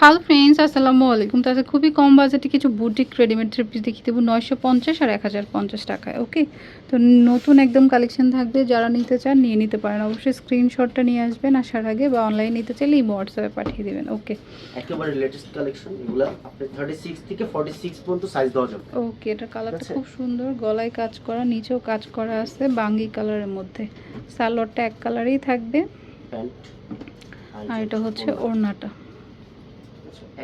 Hello friends আসসালামু আলাইকুম। তাতে খুবই কম বাজেটে কিছু বুটিক রেডিমেড থ্রি পিস দেখিয়ে দেবো। নয়শো পঞ্চাশ আর এক হাজার পঞ্চাশ টাকায় ওকে তো নতুন একদম কালেকশন থাকবে। যারা নিতে চান নিয়ে নিতে পারেন। অবশ্যই স্ক্রিনশটটা নিয়ে আসবেন আসার আগে বা অনলাইন নিতে চাইলে এই হোয়াটসঅ্যাপে পাঠিয়ে দেবেন ওকে একেবারে লেটেস্ট কালেকশন এগুলো আপনি থার্টি সিক্স থেকে ফর্টি সিক্স পর্যন্ত সাইজ দেওয়া যাবে। ওকে এটা কালারটা খুব সুন্দর। গলায় কাজ করা নিচেও কাজ করা আছে বাঙ্গি কালারের মধ্যে। সালোয়ারটা এক কালারেই থাকবে। আর এটা হচ্ছে ওড়নাটা।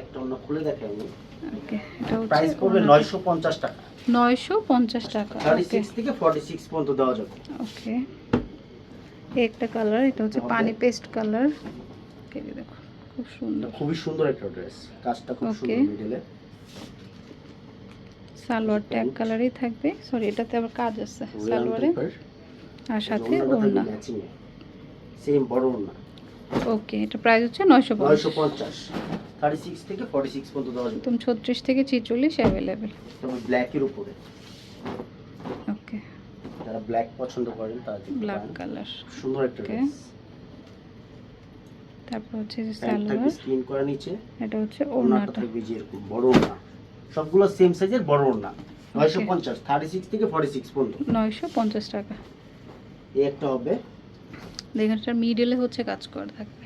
একটা অন্য খুলে দেখাই আমি। ওকে এটা হচ্ছে প্রাইস পড়বে নয়শো পঞ্চাশ টাকা। নয়শো পঞ্চাশ টাকা থার্টি ওকে। সিক্স থেকে ফর্টি সিক্স পর্যন্ত দেওয়া যাবে। ওকে একটা কালার এটা হচ্ছে পানি পেস্ট কালার দেখো খুব সুন্দর। খুবই সুন্দর একটা ড্রেস কাজটা খুব Okay. সুন্দর মিডলে সালোয়ারটা এক কালারই থাকবে। সরি এটাতে আবার কাজ আছে সালোয়ারে। আর সাথে ওড়না সেম বড় ওড়না। ওকে এটা প্রাইস হচ্ছে নয়শো নয়শো পঞ্চাশ। থার্টি সিক্স থেকে ফর্টি সিক্স পর্যন্ত দেওয়া যাবে। একদম ছত্রিশ থেকে ছিচল্লিশ অ্যাভেলেবেল তবে ব্ল্যাকের উপরে। ওকে যারা ব্ল্যাক পছন্দ করেন তারা ব্ল্যাক কালার সুন্দর একটা. ড্রেস তারপর হচ্ছে সালোয়ার। স্কিন করা নিচে। এটা হচ্ছে ওড়নাটা থাকবে যে এরকম বড় ওড়না। সবগুলো সেম সাইজের বড় ওড়না। নয়শো পঞ্চাশ থার্টি সিক্স থেকে ফর্টি সিক্স পর্যন্ত। নয়শো পঞ্চাশ টাকা। এই একটা হবে। দেখেন এটার মিডলে হচ্ছে কাজ করা থাকবে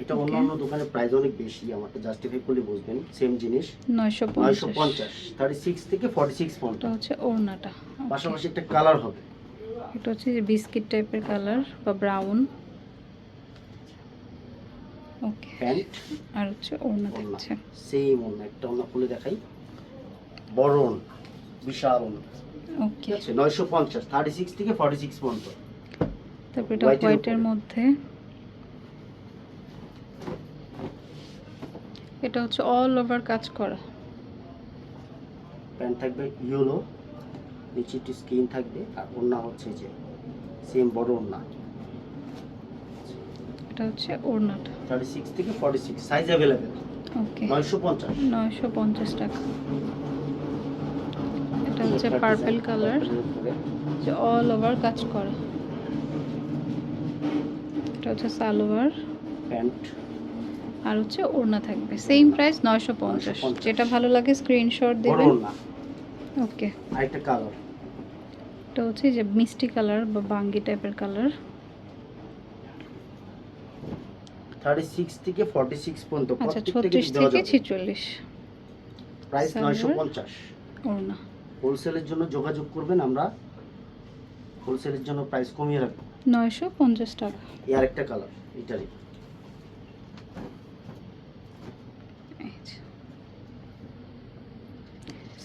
এটা. অন্য অন্য দোকানের প্রাইস অনেক বেশি আমারটা জাস্টিফাই করলে বুঝবেন সেম জিনিস। নয়শো নয়শো পঞ্চাশ পঞ্চাশ থার্টি সিক্স থেকে ফর্টি সিক্স পর্যন্ত। এটা হচ্ছে ওড়নাটা। পাশাপাশি একটা কালার হবে। এটা হচ্ছে বিস্কিট টাইপের কালার বা ব্রাউন ওকে প্যান্ট আর হচ্ছে ওড়না থাকছে সেম ওড়না একটা ওড়না খুলে দেখাই। বড় ওড়না বিশাল ওড়না। ওকে আছে? নয়শো পঞ্চাশ থার্টি সিক্স থেকে ফর্টি সিক্স পর্যন্ত। তারপর এটা হোয়াইটের মধ্যে এটা হচ্ছে অল ওভার কাজ করা। প্যান্ট থাকবে ইয়েলো নিচে একটু স্কিন থাকবে আর ওড়না হচ্ছে যে সেম বড় ওড়না। এটা হচ্ছে ওড়নাটা। থার্টি সিক্স থেকে forty six size available okay নয়শো পঞ্চাশ। নয়শো পঞ্চাশ টাকা। এটা হচ্ছে পার্পল কালার যে অল ওভার কাজ করা। এটা হচ্ছে সালোয়ার। প্যান্ট আর হচ্ছে ওড়না থাকবে। সেম প্রাইস নয়শো পঞ্চাশ। 950 যেটা ভালো লাগে স্ক্রিনশট দেবেন। ওকে আরেকটা কালার এটা হচ্ছে যে মিষ্টি কালার বা বাঙ্গি টাইপের কালার থার্টি সিক্স থেকে ফর্টি সিক্স পর্যন্ত আচ্ছা প্রত্যেকটা ছত্রিশ কিছু দেওয়া থেকে যাবে ছিচল্লিশ। প্রাইস সালোয়ার। নয়শো পঞ্চাশ। ওড়না। হোলসেলের জন্য যোগাযোগ করবেন আমরা। হোলসেলের জন্য প্রাইস কমিয়ে রাখব। নয়শো পঞ্চাশ টাকা। এই আরেকটা কালার এটারই এই যে।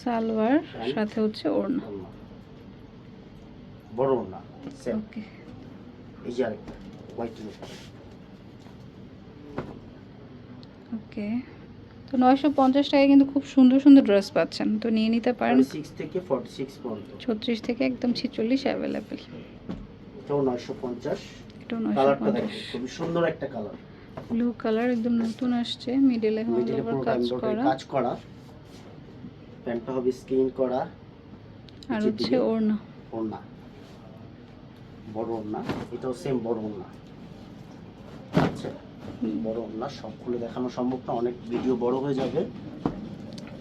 সালোয়ার সাথে হচ্ছে ওড়না। বড় ওড়না ওকে এই যে আরেকটা হোয়াইটের উপরে। ওকে তো নয়শো পঞ্চাশ টাকায় কিন্তু খুব সুন্দর সুন্দর ড্রেস পাচ্ছেন। তো নিয়ে নিতে পারেন। সিক্স থেকে ফর্টি সিক্স পর্যন্ত। ছত্রিশ থেকে একদম ছিচল্লিশ অ্যাভেলেবেল এটাও নয়শো পঞ্চাশ। এটাও নয়শো কালারটা পঞ্চাশ খুবই সুন্দর একটা কালার ব্লু কালার একদম নতুন আসছে। মিডলে কাজ করা। কাজ করা। প্যান্টটা হবে স্ক্রিন করা আর হচ্ছে ওড়না। ওড়না। বড় ওড়না এটাও সেম বড় ওড়না। আচ্ছা বড় ওড়না সব খুলে দেখানো সম্ভব না অনেক ভিডিও বড় হয়ে যাবে।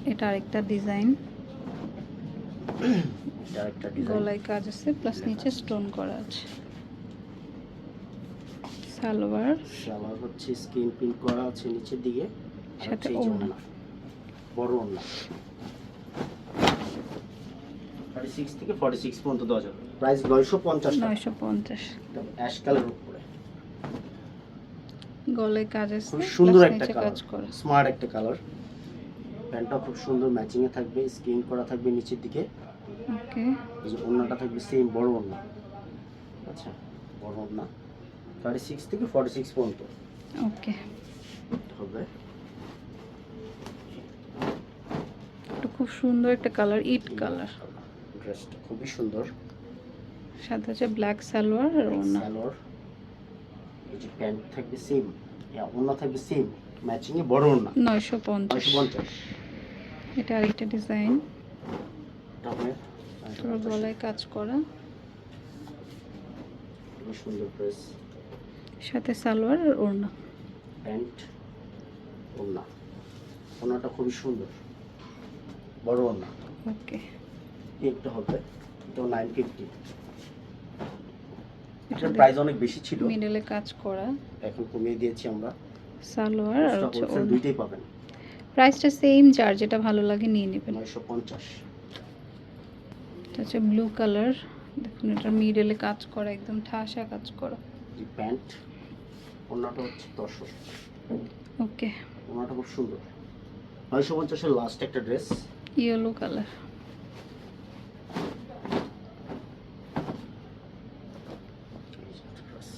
এটা আরেকটা ডিজাইন এটা ডিজাইন গলায় কাজ আছে প্লাস নিচে স্টোন করা আছে। সালোয়ার। সালোয়ার হচ্ছে স্ক্রিন প্রিন্ট করা আছে নিচের দিকে। সাথে। ওড়না। বড় ওড়না। থার্টি সিক্স থেকে ফর্টি সিক্স পর্যন্ত দেওয়া যাবে। প্রাইস নয়শো পঞ্চাশ টাকা। নয়শো পঞ্চাশ। অ্যাশ কালার উপরে। গলায় কাজ আছে খুব সুন্দর একটা কালার কাজ করা। স্মার্ট একটা কালার প্যান্টটা খুব সুন্দর ম্যাচিং এ থাকবে স্ক্রিন করা থাকবে নিচের দিকে। ওকে। এই যে ওড়নাটা থাকবে সেম বড় ওড়না। আচ্ছা বড় ওড়না। থার্টি সিক্স থেকে ফর্টি সিক্স পর্যন্ত। ওকে। হবে। খুব সুন্দর একটা কালার ইট কালার ড্রেসটা খুবই সুন্দর। সাথে হচ্ছে ব্ল্যাক সালোয়ার আর ওড়না। সালোয়ার। এই যে প্যান্ট থাকবে সেম ওড়না থাকবে সেম ম্যাচিং এ বড় ওনা নয়শো পঞ্চাশ। নয়শো পঞ্চাশ। এটা আরেকটা ডিজাইন তোর গলায় কাজ করা। সুন্দর ড্রেস সাথে সালোয়ার আর ওড়না। প্যান্ট ওড়না। ওড়নাটা খুবই সুন্দর। বড় ওড়না। ওকে একটা হবে তো নাইন ফিফটি এটার প্রাইস অনেক বেশি ছিল। মিডলে কাজ করা। এখন কমিয়ে দিয়েছি আমরা। সালোয়ার আর হচ্ছে দুইটাই পাবেন। প্রাইসটা সেম যার যেটা ভালো লাগে নিয়ে নেবেন। নয়শো পঞ্চাশ। এটা হচ্ছে ব্লু কালার দেখুন এটা মিডলে কাজ করা একদম ঠাসা কাজ করা। প্যান্ট। ওড়নাটা হচ্ছে দশশো ওকে ওড়নাটা খুব সুন্দর। নয়শো পঞ্চাশের লাস্ট একটা ড্রেস ইয়েলো কালার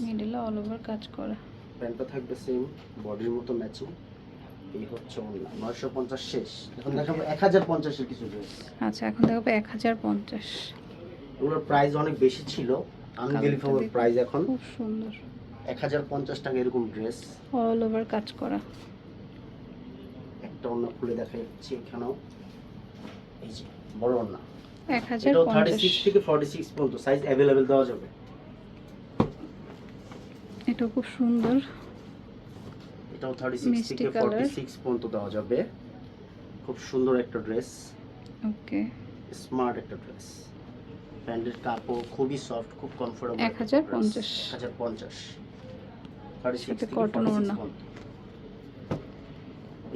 মিডলে অল ওভার কাজ করা। প্যান্টটা থাকবে সেম বডির মতো ম্যাচিং এই হচ্ছে ওড়না নয়শো পঞ্চাশ শেষ। এখন দেখাবো এক হাজার পঞ্চাশের কিছু ড্রেস আচ্ছা এখন দেখাবো এক হাজার পঞ্চাশ। এগুলোর প্রাইস অনেক বেশি ছিল আনবিলিভেবল। প্রাইস এখন। খুব সুন্দর। এক হাজার পঞ্চাশ টাকা এরকম ড্রেস অল ওভার কাজ করা। একটা অন্য খুলে দেখাচ্ছি এখানেও। এই যে বড় ওড়না। এক হাজার এটাও থার্টি পঞ্চাশ। সিক্স থেকে ফর্টি সিক্স পর্যন্ত সাইজ অ্যাভেলেবেল দেওয়া যাবে। এটা খুব সুন্দর। এটাও থার্টি সিক্স মিষ্টি থেকে ফর্টি colour। সিক্স পর্যন্ত দেওয়া যাবে। খুব সুন্দর একটা ড্রেস ওকে স্মার্ট একটা ড্রেস প্যান্টের কাপড় খুবই সফট খুব কমফোর্টেবল 1050 এক হাজার পঞ্চাশ। থার্টি সিক্স সাথে থেকে cotton ফর্টি ওড়না।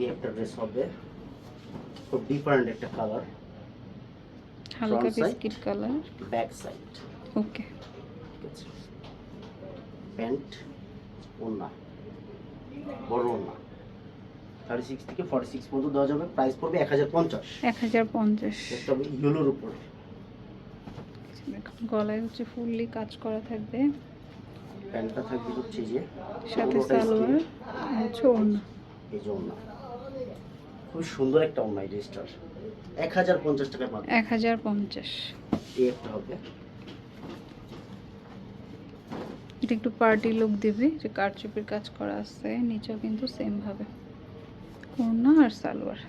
এই একটা ড্রেস হবে। খুব ডিফারেন্ট একটা কালার হালকা biscuit colour back side okay pant ওড়না বড় ওড়না। থার্টি সিক্স থেকে ফর্টি সিক্স পর্যন্ত দেওয়া যাবে প্রাইস পড়বে এক হাজার পঞ্চাশ। এক হাজার পঞ্চাশ। একটা হবে ইয়েলোর উপর। গলায় হচ্ছে ফুললি কাজ করা থাকবে। প্যান্টটা থাকবে হচ্ছে যে সাথে সালোয়ার হচ্ছে ওড়না। এই যে ওড়না। খুব সুন্দর একটা ওড়না এই ড্রেসটার এক হাজার পঞ্চাশ টাকা পাবে। এক হাজার পঞ্চাশ। এই একটা হবে। এটা একটু পার্টি লুক দিবে যে কারচুপির কাজ করা আছে নিচেও কিন্তু সেম ভাবে। ওড়না আর সালোয়ার।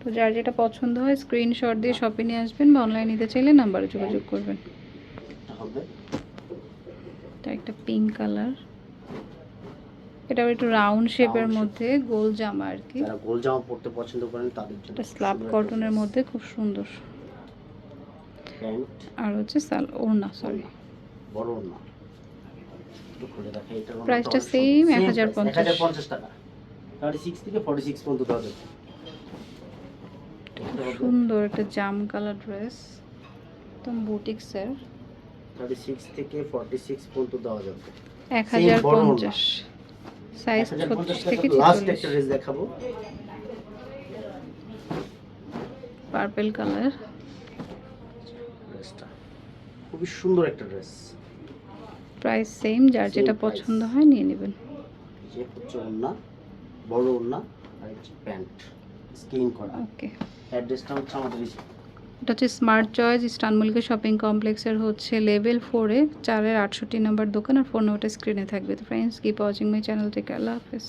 তো যার যেটা পছন্দ হয় স্ক্রিনশট দিয়ে শপে নিয়ে আসবেন বা অনলাইন নিতে চাইলে নাম্বারে যোগাযোগ করবেন। এটা একটা পিঙ্ক কালার এটা একটু রাউন্ড শেপের মধ্যে গোল জামা আর কি। যারা গোল জামা পড়তে পছন্দ করেন তাদের জন্য এটা স্ল্যাব কটনের মধ্যে খুব সুন্দর। আর হচ্ছে সাল ওড়না সরি বড় ওড়না। একটু খুলে দেখাই এটার ওড়নাটা Price টা অনেক same, সুন্দর। 1050 এক হাজার টাকা। থেকে ফর্টি সিক্স পর্যন্ত দেওয়া যাবে। সুন্দর একটা জাম কালার ড্রেস একদম বুটিক্সের থার্টি সিক্স থেকে ফর্টি সিক্স পর্যন্ত দেওয়া যাবে। এক হাজার বড় ওড়না। পঞ্চাশ সাইজ এক হাজার পঞ্চাশ ছত্রিশ থেকে টাকা লাস্ট একটা ড্রেস দেখাবো। পার্পেল কালার ড্রেসটা খুবই সুন্দর একটা ড্রেস প্রাইস সেম যার যেটা পছন্দ হয় নিয়ে নেবেন। যে হচ্ছে ওড়না বড় ওড়না আর হচ্ছে প্যান্ট স্কিন করা। ওকে অ্যাড্রেসটা হচ্ছে আমাদের এটা হচ্ছে স্মার্ট চয়েস ইস্টানমুলকে শপিং কমপ্লেক্সের হচ্ছে লেভেল ফোরে চারের আটষট্টি নাম্বার দোকান আর ফোন ওটা স্ক্রিনে থাকবে। তো friends keep watching my channel থেকে আল্লাহ হাফেজ।